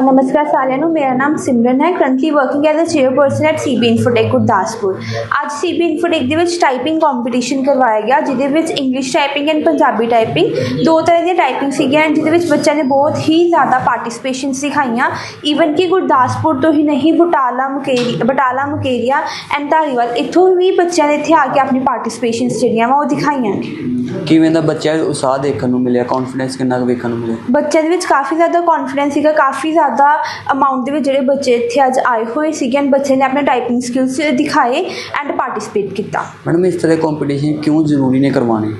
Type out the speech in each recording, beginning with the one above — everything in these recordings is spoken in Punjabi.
ਨਮਸਕਾਰ ਸਾਰਿਆਂ ਨੂੰ ਮੇਰਾ ਨਾਮ ਸਿਮਰਨ ਹੈ currently working as a chairperson at CB Infotech Gurdaspur. ਅੱਜ ਸੀਬੀ ਇਨਫੋਟੈਕ ਦੇ ਵਿੱਚ ਟਾਈਪਿੰਗ ਕੰਪੀਟੀਸ਼ਨ ਕਰਵਾਇਆ ਗਿਆ ਜਿਹਦੇ ਵਿੱਚ English typing and Punjabi typing ਦੋ ਤਰ੍ਹਾਂ ਦੀਆਂ ਟਾਈਪਿੰਗ ਸੀਗੀਆਂ ਜਿਹਦੇ ਵਿੱਚ ਬੱਚਿਆਂ ਨੇ ਬਹੁਤ ਹੀ ਜ਼ਿਆਦਾ ਪਾਰਟਿਸਿਪੇਸ਼ਨ ਦਿਖਾਈਆਂ ਈਵਨ ਕਿ ਗੁਰਦਾਸਪੁਰ ਤੋਂ ਹੀ ਨਹੀਂ ਬਟਾਲਾ ਮੁਕੇਰੀ ਬਟਾਲਾ ਮੁਕੇਰੀਆ ਐਂਡ ਧਾਰੀਵਾਲ ਇੱਥੋਂ ਵੀ ਬੱਚਿਆਂ ਨੇ ਇੱਥੇ ਆ ਕੇ ਆਪਣੀ ਪਾਰਟਿਸਿਪੇਸ਼ਨਸ ਜਿਹੜੀਆਂ ਵਾ ਉਹ ਦਿਖਾਈਆਂ। ਨੇ ਕਿਵੇਂ ਦਾ ਬੱਚਾ ਉਤਸ਼ਾਹ ਦੇਖਣ ਨੂੰ ਮਿਲਿਆ ਕੌਨਫੀਡੈਂਸ ਕਿੰਨਾ ਵੇਖਣ ਨੂੰ ਮਿਲਿਆ? ਬੱਚਿਆਂ ਦੇ ਵਿੱਚ ਕਾਫੀ ਜ਼ਿਆਦਾ ਕੌਨਫੀਡੈਂਸ ਸੀਗਾ ਕਾਫੀ ਜ਼ਿਆਦਾ ਅਮਾਉਂਟ ਦੇ ਵਿੱਚ ਜਿਹੜੇ ਬੱਚੇ ਇੱਥੇ ਅੱਜ ਆਏ ਹੋਏ ਸੀਗੇ ਐਂਡ ਬੱਚੇ ਨੇ ਆਪਣੇ ਟਾਈਪਿੰਗ ਸਕਿੱਲਸ ਦਿਖਾਏ ਐਂਡ ਪਾਰਟਿਸਿਪੇਟ ਕੀਤਾ। ਮੈਡਮ ਇਸ ਤਰ੍ਹਾਂ ਕੰਪੀਟੀਸ਼ਨ ਕਿਉਂ ਜ਼ਰੂਰੀ ਨੇ ਕਰਵਾਉਣੇ?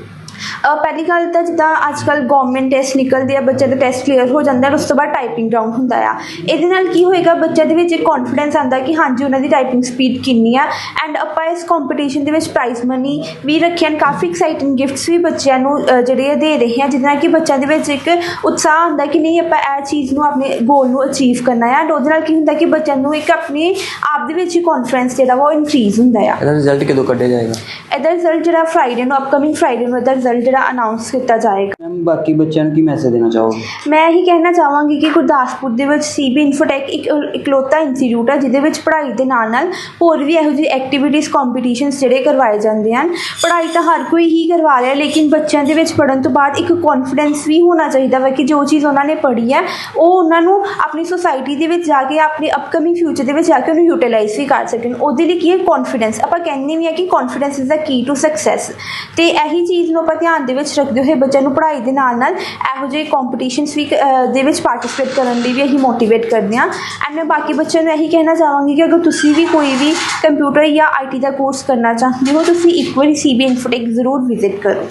ਪਹਿਲੀ ਗੱਲ ਤਾਂ ਜਿੱਦਾਂ ਅੱਜ ਕੱਲ ਗਵਰਨਮੈਂਟ ਟੈਸਟ ਨਿਕਲਦੇ ਆ ਬੱਚਿਆਂ ਦਾ ਟੈਸਟ ਕਲੀਅਰ ਹੋ ਜਾਂਦਾ ਹੈ ਉਸ ਤੋਂ ਬਾਅਦ ਟਾਈਪਿੰਗ ਰਾਊਂਡ ਹੁੰਦਾ ਆ। ਇਹਦੇ ਨਾਲ ਕੀ ਹੋਏਗਾ ਬੱਚਿਆਂ ਦੇ ਵਿੱਚ ਇੱਕ ਕੌਨਫੀਡੈਂਸ ਆਉਂਦਾ ਕਿ ਹਾਂਜੀ ਉਹਨਾਂ ਦੀ ਟਾਈਪਿੰਗ ਸਪੀਡ ਕਿੰਨੀ ਆ ਐਂਡ ਆਪਾਂ ਇਸ ਕੰਪੀਟੀਸ਼ਨ ਦੇ ਵਿੱਚ ਪ੍ਰਾਈਜ਼ ਮਨੀ ਵੀ ਰੱਖਿਆ ਐਂਡ ਕਾਫੀ ਐਕਸਾਈਟਿੰਗ ਗਿਫਟਸ ਵੀ ਬੱਚਿਆਂ ਨੂੰ ਜਿਹੜੇ ਦੇ ਰਹੇ ਆ ਨਾਲ ਕਿ ਬੱਚਿਆਂ ਦੇ ਵਿੱਚ ਇੱਕ ਉਤਸ਼ਾਹ ਹੁੰਦਾ ਕਿ ਨਹੀਂ ਆਪਾਂ ਇਹ ਚੀਜ਼ ਨੂੰ ਆਪਣੇ ਗੋਲ ਨੂੰ ਅਚੀਵ ਕਰਨਾ ਆ and ਉਹਦੇ ਨਾਲ ਕੀ ਹੁੰਦਾ ਕਿ ਬੱਚਿਆਂ ਨੂੰ ਇੱਕ ਆਪਣੀ ਆਪ ਦੇ ਵਿੱਚ ਹੀ ਕੌਨਫੀਡੈਂਸ ਜਿਹੜਾ ਉਹ ਇਨਕਰੀਜ਼ ਹੁੰਦਾ ਆ। ਇਹਦਾ ਰਿਜ਼ਲਟ ਕਦੋਂ ਕੱਢਿਆ ਜਾਏਗਾ? ਇਹਦਾ ਰਿਜ਼ਲਟ ਜਿਹੜਾ ਫਰਾਈਡੇ ਨੂੰ ਅਪਕਮਿੰਗ ਫਰਾਈਡੇ ਨੂੰ ਇਹਦਾ ਰਿਜ਼ਲਟ ਜਿਹੜਾ ਅਨਾਉਂਸ ਕੀਤਾ ਜਾਏਗਾ। ਮੈਮ ਬਾਕੀ ਬੱਚਿਆਂ ਨੂੰ ਕੀ ਮੈਸੇਜ ਦੇਣਾ ਚਾਹੋਗੇ? ਮੈਂ ਇਹੀ ਕਹਿਣਾ ਚਾਹਾਂਗੀ ਕਿ ਗੁਰਦਾਸਪੁਰ ਦੇ ਵਿੱਚ ਸੀਬੀ ਇਨਫੋਟੈਕ ਇੱਕ ਇਕਲੌਤਾ ਇੰਸਟੀਚਿਊਟ ਹੈ ਜਿਹਦੇ ਵਿੱਚ ਪੜ੍ਹਾਈ ਦੇ ਨਾਲ ਨਾਲ ਹੋਰ ਵੀ ਇਹੋ ਜਿਹੀ ਐਕਟੀਵਿਟੀਜ਼ ਕੰਪੀਟੀਸ਼ਨਸ ਜਿਹੜੇ ਕਰਵਾਏ ਜਾਂਦੇ ਹਨ। ਪੜ੍ਹਾਈ ਤਾਂ ਹਰ ਕੋਈ ਹੀ ਕਰਵਾ ਰਿਹਾ ਲੇਕਿਨ ਬੱਚਿਆਂ ਦੇ ਵਿੱਚ ਪੜ੍ਹਨ ਤੋਂ ਬਾਅਦ ਇੱਕ ਕੌਨਫੀਡੈਂਸ ਵੀ ਹੋਣਾ ਚਾਹੀਦਾ ਵਾ ਕਿ ਜੋ ਚੀਜ਼ ਉਹਨਾਂ ਨੇ ਪੜ੍ਹੀ ਹੈ ਉਹ ਉਹਨਾਂ ਨੂੰ ਆਪਣੀ ਸੁਸਾਇਟੀ ਦੇ ਵਿੱਚ ਜਾ ਕੇ ਆਪਣੇ ਅਪਕਮਿੰਗ ਫਿਊਚਰ ਦੇ ਵਿੱਚ ਜਾ ਕੇ ਉਹਨੂੰ ਯੂਟਿਲਾਈਜ਼ ਵੀ ਕਰ ਸਕਣ। ਉਹਦੇ ਲਈ ਕੀ ਹੈ? ਕੌਨਫੀਡੈਂਸ ਆਪਾਂ ਕਹਿੰਦੇ ਵੀ ਆ ਕਿ confidence is the key to success ਤੇ ਇਹੀ ਚੀਜ਼ ਨੂੰ ਆਪਾਂ ਧਿਆਨ ਦੇ ਵਿੱਚ ਰੱਖਦੇ ਹੋਏ ਬੱਚਿਆਂ ਨੂੰ ਪੜ੍ਹਾਈ ਦੇ ਨਾਲ ਨਾਲ ਇਹੋ ਜਿਹੇ ਕੰਪੀਟੀਸ਼ਨਸ ਵੀ ਦੇ ਵਿੱਚ ਪਾਰਟਿਸਿਪੇਟ ਕਰਨ ਲਈ ਵੀ ਅਸੀਂ ਮੋਟੀਵੇਟ ਕਰਦੇ ਹਾਂ। ਐਂਡ ਮੈਂ ਬਾਕੀ ਬੱਚਿਆਂ ਨੂੰ ਇਹੀ ਕਹਿਣਾ ਚਾਹਾਂਗੀ ਕਿ ਅਗਰ ਤੁਸੀਂ ਵੀ ਕੋਈ ਵੀ ਕੰਪਿਊਟਰ ਜਾਂ ਆਈਟੀ ਦਾ ਕੋਰਸ ਕਰਨਾ ਚਾਹੁੰਦੇ ਹੋ, ਤੁਸੀਂ ਇੱਕ ਵਾਰੀ ਸੀਬੀ ਇਨਫੋਟੈਕ ਜ਼ਰੂਰ ਵਿਜ਼ਿਟ ਕਰੋ।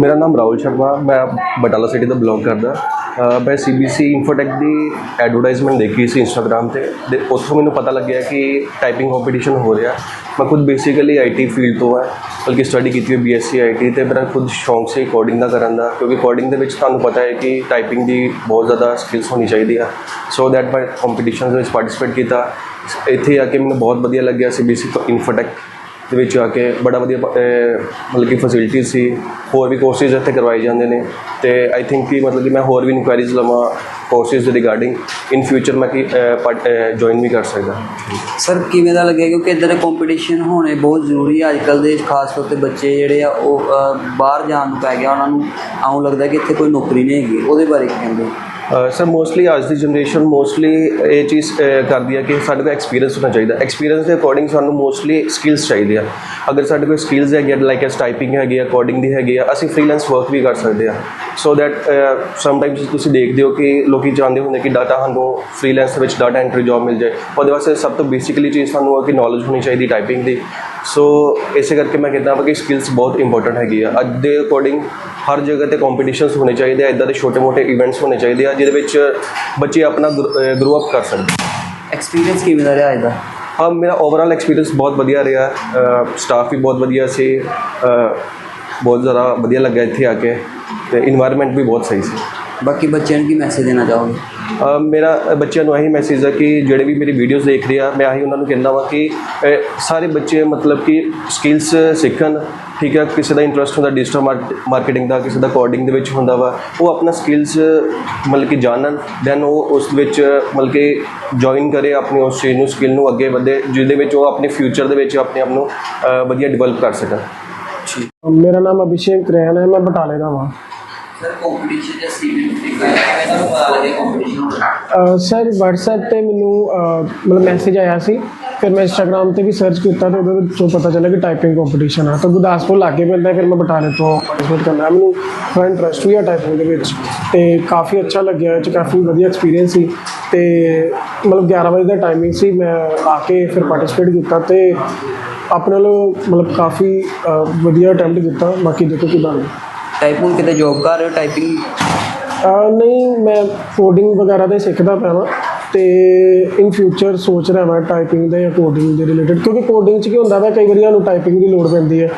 ਮੇਰਾ ਨਾਮ ਰਾਹੁਲ ਸ਼ਰਮਾ, ਮੈਂ ਬਟਾਲਾ ਸਿਟੀ ਤੋਂ ਬਿਲੋਂਗ ਕਰਦਾ। ਅਹ ਮੈਂ ਸੀਬੀਸੀ ਇਨਫੋਟੈਕ ਦੀ ਐਡਵਰਟਾਈਜ਼ਮੈਂਟ ਦੇਖੀ ਸੀ ਇੰਸਟਾਗ੍ਰam ਤੇ ਤੇ ਉੱਥੋਂ ਮੈਨੂੰ ਪਤਾ ਲੱਗਿਆ ਕਿ ਟਾਈਪਿੰਗ ਕੰਪੀਟੀਸ਼ਨ ਹੋ ਰਿਹਾ। ਮੈਂ ਖੁਦ ਬੇਸਿਕਲੀ ਆਈਟੀ ਫੀਲਡ ਤੋਂ ਹੈ, ਬਲਕਿ ਸਟੱਡੀ ਕੀਤੀ ਹੋਈ ਬੀਐਸਸੀ ਆਈਟੀ ਤੇ ਮੇਰਾ ਖੁਦ ਸ਼ੌਂਕ ਸੀ ਕੋਡਿੰਗ ਦਾ ਕਰਨ ਦਾ, ਕਿਉਂਕਿ ਕੋਡਿੰਗ ਦੇ ਵਿੱਚ ਤੁਹਾਨੂੰ ਪਤਾ ਹੈ ਕਿ ਟਾਈਪਿੰਗ ਦੀ ਬਹੁਤ ਜ਼ਿਆਦਾ ਸਕਿੱਲਸ ਹੋਣੀ ਚਾਹੀਦੀ ਆ। ਸੋ ਦੈਟ ਮੈਂ ਕੰਪੀਟੀਸ਼ਨਸ ਵਿੱਚ ਪਾਰਟਿਸਿਪੇਟ ਕੀਤਾ। ਇੱਥੇ ਆ ਕੇ ਮੈਨੂੰ ਬਹੁਤ ਵਧੀਆ ਲੱਗਿਆ ਸੀਬੀਸੀ ਇਨਫੋਟੈਕ ਦੇ ਵਿੱਚ ਆ ਕੇ ਬੜਾ ਵਧੀਆ ਮਤਲਬ ਕਿ ਫੈਸਿਲਿਟੀ ਸੀ। ਹੋਰ ਵੀ ਕੋਰਸਿਸ ਇੱਥੇ ਕਰਵਾਏ ਜਾਂਦੇ ਨੇ। ਤੇ ਆਈ ਥਿੰਕ ਕਿ ਮਤਲਬ ਕਿ ਮੈਂ ਹੋਰ ਵੀ ਇਨਕੁਆਇਰੀਜ਼ ਲਵਾਂ ਕੋਰਸਿਸ ਦੇ ਰਿਗਾਰਡਿੰਗ ਇਨ ਫਿਊਚਰ ਮੈਂ ਕਿ ਜੁਆਇਨ ਵੀ ਕਰ ਸਕਦਾ। ਸਰ ਕਿਵੇਂ ਦਾ ਲੱਗਿਆ? ਕਿਉਂਕਿ ਇਦਾਂ ਦੇ ਕੰਪੀਟੀਸ਼ਨ ਹੋਣੇ ਬਹੁਤ ਜ਼ਰੂਰੀ ਹੈ ਅੱਜ ਕੱਲ ਦੇ ਖਾਸ ਤੌਰ ਤੇ ਬੱਚੇ ਜਿਹੜੇ ਆ, ਉਹ ਬਾਹਰ ਜਾਣ ਨੂੰ ਪੈ ਗਿਆ। ਉਹਨਾਂ ਨੂੰ ਆਉਂ ਲੱਗਦਾ ਕਿ ਇੱਥੇ ਕੋਈ ਨੌਕਰੀ ਨਹੀਂ ਹੈਗੀ। ਉਹਦੇ ਬਾਰੇ ਕਹਿੰਦੇ ਸਰ ਮੋਸਟਲੀ ਅੱਜ ਦੀ ਜਨਰੇਸ਼ਨ ਮੋਸਟਲੀ ਇਹ ਚੀਜ਼ ਕਰਦੀ ਹੈ ਕਿ ਸਾਡੇ ਕੋਲ ਐਕਸਪੀਰੀਅੰਸ ਹੋਣਾ ਚਾਹੀਦਾ। ਐਕਸਪੀਰੀਅੰਸ ਦੇ ਅਕੋਰਡਿੰਗ ਸਾਨੂੰ ਮੋਸਟਲੀ ਸਕਿੱਲਸ ਚਾਹੀਦੇ ਆ। ਅਗਰ ਸਾਡੇ ਕੋਲ ਸਕਿੱਲਸ ਹੈਗੇ ਲਾਈਕ ਐਸ ਟਾਈਪਿੰਗ ਹੈਗੀ ਆ ਕੋਡਿੰਗ ਦੀ ਹੈਗੀ ਆ, ਅਸੀਂ ਫ੍ਰੀਲੈਂਸ ਵਰਕ ਵੀ ਕਰ ਸਕਦੇ ਆ। ਸੋ ਦੈਟ ਸਮਟਾਈਮਸ ਤੁਸੀਂ ਦੇਖਦੇ ਹੋ ਕਿ ਲੋਕੀ ਚਾਹੁੰਦੇ ਹੁੰਦੇ ਕਿ ਡਾਟਾ ਸਾਨੂੰ ਫ੍ਰੀਲੈਂਸ ਦੇ ਵਿੱਚ ਡਾਟਾ ਐਂਟਰੀ ਜੌਬ ਮਿਲ ਜਾਏ। ਉਹਦੇ ਵਾਸਤੇ ਸਭ ਤੋਂ ਬੇਸਿਕਲੀ ਚੀਜ਼ ਸਾਨੂੰ ਆ ਕਿ ਨੌਲੇਜ ਹੋਣੀ ਚਾਹੀਦੀ ਟਾਈਪਿੰਗ ਦੀ। ਸੋ ਇਸੇ ਕਰਕੇ ਮੈਂ ਕਹਿੰਦਾ ਕਿ ਸਕਿੱਲਸ ਬਹੁਤ ਇੰਪੋਰਟੈਂਟ ਹੈਗੀ ਆ। ਅੱਜ ਦੇ ਅਕੋਰਡਿੰਗ ਹਰ ਜਗ੍ਹਾ ਤੇ ਕੰਪੀਟੀਸ਼ਨਸ ਹੋਣੇ ਚਾਹੀਦੇ ਆ ਇਦਾਂ ਦੇ ਛੋਟੇ-ਮੋਟੇ ਇਵੈਂਟਸ ਹੋਣੇ ਚਾਹੀਦੇ ਆ ਜਿਹਦੇ ਵਿੱਚ ਬੱਚੇ ਆਪਣਾ ਗਰੋ ਅਪ ਕਰ ਸਕਣ। ਐਕਸਪੀਰੀਅੰਸ ਕਿਵੇਂ ਦਾ ਰਿਹਾ ਇਹਦਾ? ਹਾਂ ਮੇਰਾ ਓਵਰਆਲ ਐਕਸਪੀਰੀਅੰਸ ਬਹੁਤ ਵਧੀਆ ਰਿਹਾ। ਸਟਾਫ ਵੀ ਬਹੁਤ ਵਧੀਆ ਸੀ। ਬਹੁਤ ਜ਼ਿਆਦਾ ਵਧੀਆ ਲੱਗਾ ਇੱਥੇ ਆ ਕੇ ਤੇ ਇਨਵਾਇਰਨਮੈਂਟ ਵੀ ਬਹੁਤ ਸਹੀ ਸੀ। ਬਾਕੀ ਬੱਚਿਆਂ ਨੂੰ ਕੀ ਮੈਸੇਜ ਦੇਣਾ ਚਾਹੋਗੇ? ਮੇਰਾ ਬੱਚਿਆਂ ਨੂੰ ਇਹੀ ਮੈਸੇਜ ਹੈ ਕਿ ਜਿਹੜੇ ਵੀ ਮੇਰੀ ਵੀਡੀਓਜ਼ ਦੇਖ ਰਹੇ ਆ ਮੈਂ ਆਹੀ ਉਹਨਾਂ ਨੂੰ ਕਹਿੰਦਾ ਵਾਂ ਕਿ ਸਾਰੇ ਬੱਚੇ ਮਤਲਬ ਕਿ ਸਕਿੱਲਸ ਸਿੱਖਣ। ਠੀਕ ਹੈ ਕਿਸੇ ਦਾ ਇੰਟਰਸਟ ਹੁੰਦਾ ਡਿਜੀਟਲ ਮਾਰਕੀਟਿੰਗ ਦਾ ਕਿਸੇ ਦਾ ਕੋਡਿੰਗ ਦੇ ਵਿੱਚ ਹੁੰਦਾ ਵਾ ਉਹ ਆਪਣਾ ਸਕਿੱਲਸ ਮਤਲਬ ਕਿ ਜਾਣਨ ਦੈਨ ਉਹ ਉਸ ਵਿੱਚ ਮਤਲਬ ਕਿ ਜੁਆਇਨ ਕਰੇ ਆਪਣੀ ਉਸ ਚੀਜ਼ ਨੂੰ ਸਕਿੱਲ ਨੂੰ ਅੱਗੇ ਵਧੇ ਜਿਹਦੇ ਵਿੱਚ ਉਹ ਆਪਣੇ ਫਿਊਚਰ ਦੇ ਵਿੱਚ ਆਪਣੇ ਆਪ ਨੂੰ ਵਧੀਆ ਡਿਵੈਲਪ ਕਰ ਸਕਣ। ਮੇਰਾ ਨਾਮ ਅਭਿਸ਼ੇਕ ਰੈਣ ਹੈ ਮੈਂ ਬਟਾਲੇ ਦਾ ਹਾਂ ਸਰ ਕੰਪੀਟੀਸ਼ਨ ਜਾਂ ਸੀਵੀ ਕਿਵੇਂ ਦਾ ਪਤਾ ਲੱਗਿਆ ਕੰਪੀਟੀਸ਼ਨ ਸਰ WhatsApp ਤੇ ਮੈਨੂੰ ਮਤਲਬ ਮੈਸੇਜ ਆਇਆ ਸੀ। ਫਿਰ ਮੈਂ Instagram ਤੇ ਵੀ ਸਰਚ ਕੀਤਾ ਤੇ ਉਹਦੇ ਵਿੱਚੋਂ ਪਤਾ ਚੱਲਿਆ ਕਿ ਟਾਈਪਿੰਗ ਕੰਪੀਟੀਸ਼ਨ ਆ। ਤਾਂ ਗੁਰਦਾਸਪੁਰ ਲਾਗੇ ਪੈਂਦਾ ਫਿਰ ਮੈਂ ਬਟਾਲੇ ਤੋਂ ਪਾਰਟਿਸਿਪੇਟ ਕਰਨਾ ਮੈਨੂੰ ਥੋੜਾ ਇੰਟਰਸਟ ਵੀ ਆ ਟਾਈਪਿੰਗ ਦੇ ਵਿੱਚ। ਤੇ ਕਾਫੀ ਅੱਛਾ ਲੱਗਿਆ ਇਹ 'ਚ ਕਾਫੀ ਵਧੀਆ ਐਕਸਪੀਰੀਅੰਸ ਸੀ। ਤੇ ਮਤਲਬ 11 ਵਜੇ ਦਾ ਟਾਈਮਿੰਗ ਸੀ ਮੈਂ ਆ ਕੇ ਫਿਰ ਪਾਰਟਿਸਿਪੇਟ ਕੀਤਾ ਤੇ ਆਪਣੇ ਵੱਲੋਂ ਮਤਲਬ ਕਾਫੀ ਵਧੀਆ ਅਟੈਂਪਟ ਕੀਤਾ। ਬਾਕੀ ਦੇਖੋ ਕੀ ਬਣਦਾ ਟਾਈਪ ਹੁਣ ਕਿਤੇ ਜੌਬ ਕਰ ਰਹੇ ਹੋ? ਟਾਈਪਿੰਗ ਨਹੀਂ ਮੈਂ ਕੋਡਿੰਗ ਵਗੈਰਾ ਤੇ ਸਿੱਖਦਾ ਪਿਆ ਵਾਂ। ਤੇ ਇਨ ਫਿਊਚਰ ਸੋਚ ਰਿਹਾ ਮੈਂ ਟਾਈਪਿੰਗ ਦੇ ਜਾਂ ਕੋਡਿੰਗ ਦੇ ਰਿਲੇਟਡ ਕਿਉਂਕਿ ਕੋਡਿੰਗ 'ਚ ਕੀ ਹੁੰਦਾ ਵਾ ਕਈ ਵਾਰੀ ਸਾਨੂੰ ਟਾਈਪਿੰਗ ਦੀ ਲੋੜ ਪੈਂਦੀ ਹੈ।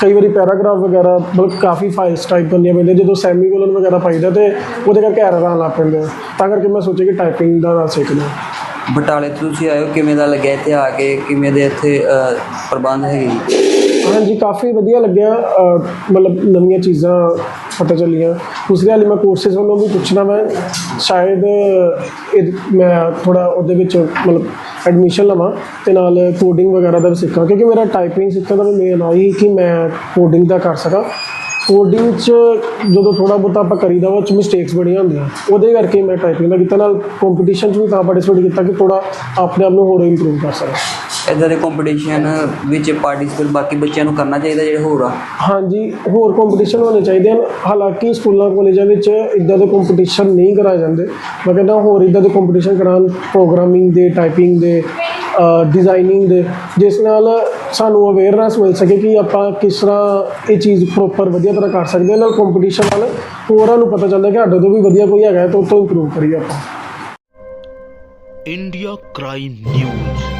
ਕਈ ਵਾਰੀ ਪੈਰਾਗ੍ਰਾਫ ਵਗੈਰਾ ਮਤਲਬ ਕਾਫੀ ਫਾਈਲਸ ਟਾਈਪ ਕਰਨੀਆਂ ਪੈਂਦੀਆਂ ਜਦੋਂ ਸੈਮੀਕੋਲਨ ਵਗੈਰਾ ਪਾਈਦਾ ਤੇ ਉਹਦੇ ਕਰਕੇ ਐਰਰ ਆਉਣ ਲੱਗ ਪੈਂਦੇ ਤਾਂ ਕਰਕੇ ਮੈਂ ਸੋਚਿਆ ਕਿ ਟਾਈਪਿੰਗ ਦਾ ਨਾਲ ਸਿੱਖ ਲਵਾਂ ਬਟਾਲੇ ਤੋਂ ਤੁਸੀਂ ਆਏ ਹੋ ਕਿਵੇਂ ਦਾ ਲੱਗਿਆ ਇੱਥੇ ਆ ਕੇ? ਕਿਵੇਂ ਦੇ ਇੱਥੇ ਪ੍ਰਬੰਧ ਹੈਗੇ ਜੀ? ਹਾਂਜੀ ਕਾਫੀ ਵਧੀਆ ਲੱਗਿਆ ਮਤਲਬ ਨਵੀਆਂ ਚੀਜ਼ਾਂ ਪਤਾ ਚੱਲੀਆਂ। ਦੂਸਰੀ ਹਾਲੇ ਮੈਂ ਕੋਰਸਿਸ ਵੱਲੋਂ ਵੀ ਪੁੱਛਣਾ ਮੈਂ ਸ਼ਾਇਦ ਇਹ ਮੈਂ ਥੋੜਾ ਉਹਦੇ ਵਿੱਚ ਮਤਲਬ ਐਡਮਿਸ਼ਨ ਲਵਾਂ ਤੇ ਨਾਲ ਕੋਡਿੰਗ ਵਗੈਰਾ ਦਾ ਵੀ ਸਿੱਖਾਂ। ਕਿਉਂਕਿ ਮੇਰਾ ਟਾਈਪਿੰਗ ਸਿੱਖਣ ਦਾ ਮੇਨ ਆਈ ਕਿ ਮੈਂ ਕੋਡਿੰਗ ਦਾ ਕਰ ਸਕਾਂ। ਕੋਡਿੰਗ 'ਚ ਜਦੋਂ ਥੋੜਾ ਬਹੁਤਾ ਆਪਾਂ ਕਰੀਦਾ ਵਾ, ਉਹ 'ਚ ਮਿਸਟੇਕਸ ਬੜੀਆਂ ਹੁੰਦੀਆਂ। ਉਹਦੇ ਕਰਕੇ ਮੈਂ ਟਾਈਪਿੰਗ ਦਾ ਕੀਤਾ। ਨਾਲ ਕੰਪੀਟੀਸ਼ਨ 'ਚ ਵੀ ਤਾਂ ਪਾਰਟਿਸਿਪੇਟ ਕੀਤਾ ਕਿ ਥੋੜਾ ਆਪਣੇ ਆਪ ਨੂੰ ਹੋਰ ਇੰਪਰੂਵ ਕਰ ਸਕਾਂ। ਇਦਾਂ ਦੇ ਕੰਪੀਟੀਸ਼ਨ ਵਿੱਚ ਪਾਰਟਿਸਪੇਟ ਬਾਕੀ ਬੱਚਿਆਂ ਨੂੰ ਕਰਨਾ ਚਾਹੀਦਾ ਜਿਹੜੇ ਹੋਰ ਆ। ਹਾਂਜੀ ਹੋਰ ਕੰਪੀਟੀਸ਼ਨ ਹੋਣੇ ਚਾਹੀਦੇ ਹਨ। ਹਾਲਾਂਕਿ ਸਕੂਲਾਂ ਕਾਲਜਾਂ ਵਿੱਚ ਇਦਾਂ ਦੇ ਕੰਪੀਟੀਸ਼ਨ ਨਹੀਂ ਕਰਾਏ ਜਾਂਦੇ। ਮੈਂ ਕਹਿੰਦਾ ਹੋਰ ਇਦਾਂ ਦੇ ਕੰਪੀਟੀਸ਼ਨ ਕਰਾਉਣ ਪ੍ਰੋਗਰਾਮਿੰਗ ਦੇ ਟਾਈਪਿੰਗ ਦੇ ਡਿਜ਼ਾਈਨਿੰਗ ਦੇ ਜਿਸ ਨਾਲ ਸਾਨੂੰ ਅਵੇਅਰਨੈਸ ਮਿਲ ਸਕੇ ਕਿ ਆਪਾਂ ਕਿਸ ਤਰ੍ਹਾਂ ਇਹ ਚੀਜ਼ ਪ੍ਰੋਪਰ ਵਧੀਆ ਤਰ੍ਹਾਂ ਕਰ ਸਕਦੇ ਹਾਂ। ਨਾਲ ਕੰਪੀਟੀਸ਼ਨ ਨਾਲ ਹੋਰਾਂ ਨੂੰ ਪਤਾ ਚੱਲਦਾ ਕਿ ਸਾਡੇ ਤੋਂ ਵੀ ਵਧੀਆ ਕੋਈ ਹੈਗਾ ਤਾਂ ਉਹ ਤੋਂ ਇੰਪਰੂਵ ਕਰੀਏ ਆਪਾਂ। India crime news.